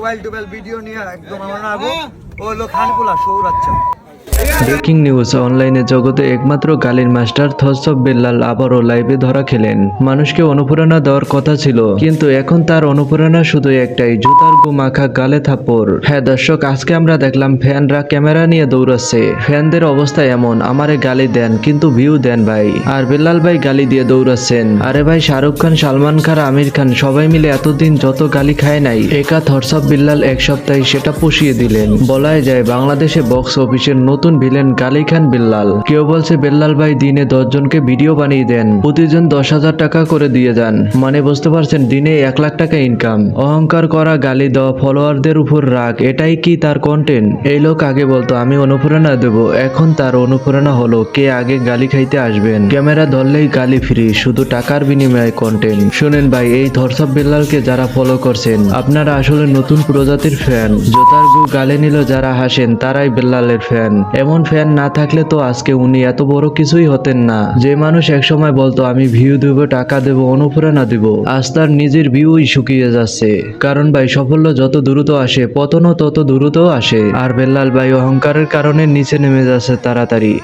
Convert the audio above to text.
Mobile টোবাইল video নিয়ে একদম আমার না ও হলো খানকুলা সৌরাচ্ছা ব্রেকিং নিউজ, অনলাইনে জগতে একমাত্র গালির মাস্টার থসব বিল্লাল আবারও লাইভে ধরা খেলেন। মানুষকে অনুপ্রেরণা দেওয়ার কথা ছিল, কিন্তু এখন তার অনুপ্রেরণা শুধু একটাই, জুতার গু মাখা গালে থাপ্পড়। হ্যাঁ দর্শক, আজকে আমরা দেখলাম ফ্যানরা ক্যামেরা নিয়ে দৌড়াচ্ছে। ফ্যানদের অবস্থা এমন, আমারে গালি দেন, কিন্তু ভিউ দেন ভাই। আর বিল্লাল ভাই গালি দিয়ে দৌড়াচ্ছেন। আরে ভাই, শাহরুখ খান, সালমান খান, আমির খান, সবাই মিলে এতদিন যত গালি খায় নাই, একা থরসব বিল্লাল এক সপ্তাহে সেটা পুষিয়ে দিলেন। বলাই যায়, বাংলাদেশে বক্স অফিসের নতুন ভিলেন গালি খান বিল্লাল। কেউ বলছে, বিল্লাল ভাই, দিনে দশ জনকে ভিডিও বানিয়ে দেন। প্রতিজন দশ হাজার টাকা করে দিয়ে যান। মানে বুঝতে পারছেন, দিনে এক লাখ টাকা ইনকাম অহংকার করা, গালি দেওয়া ফলোয়ারদের উপর রাগ, এটাই কি তার কন্টেন্ট এই লোক আগে বলতো, আমি অনুপ্রেরণা দেব। এখন তার অনুপ্রেরণা হলো, কে আগে গালি খাইতে আসবেন? ক্যামেরা ধরলেই গালি ফ্রি, শুধু টাকার বিনিময়ে কন্টেন্ট শুনেন ভাই, এই ধর্ষব বিল্লালকে যারা ফলো করছেন, আপনারা আসলে নতুন প্রজাতির ফ্যান জোতার গু গালে নিল যারা হাসেন, তারাই বিল্লালের ফ্যান এমন ফ্যান না থাকলে তো আজকে উনি এত বড় কিছুই হতেন না। যে মানুষ একসময় বলতো, আমি ভিউ দেব, টাকা দেব, অনুপ্রেরণা দেব। আজ তার নিজের ভিউই শুকিয়ে যাচ্ছে। কারণ ভাই সফল যত দ্রুত আসে, পতনও তত দ্রুত আসে। আর বেল্লাল ভাই অহংকারের কারণে নিচে নেমে যাচ্ছে তাড়াতাড়ি।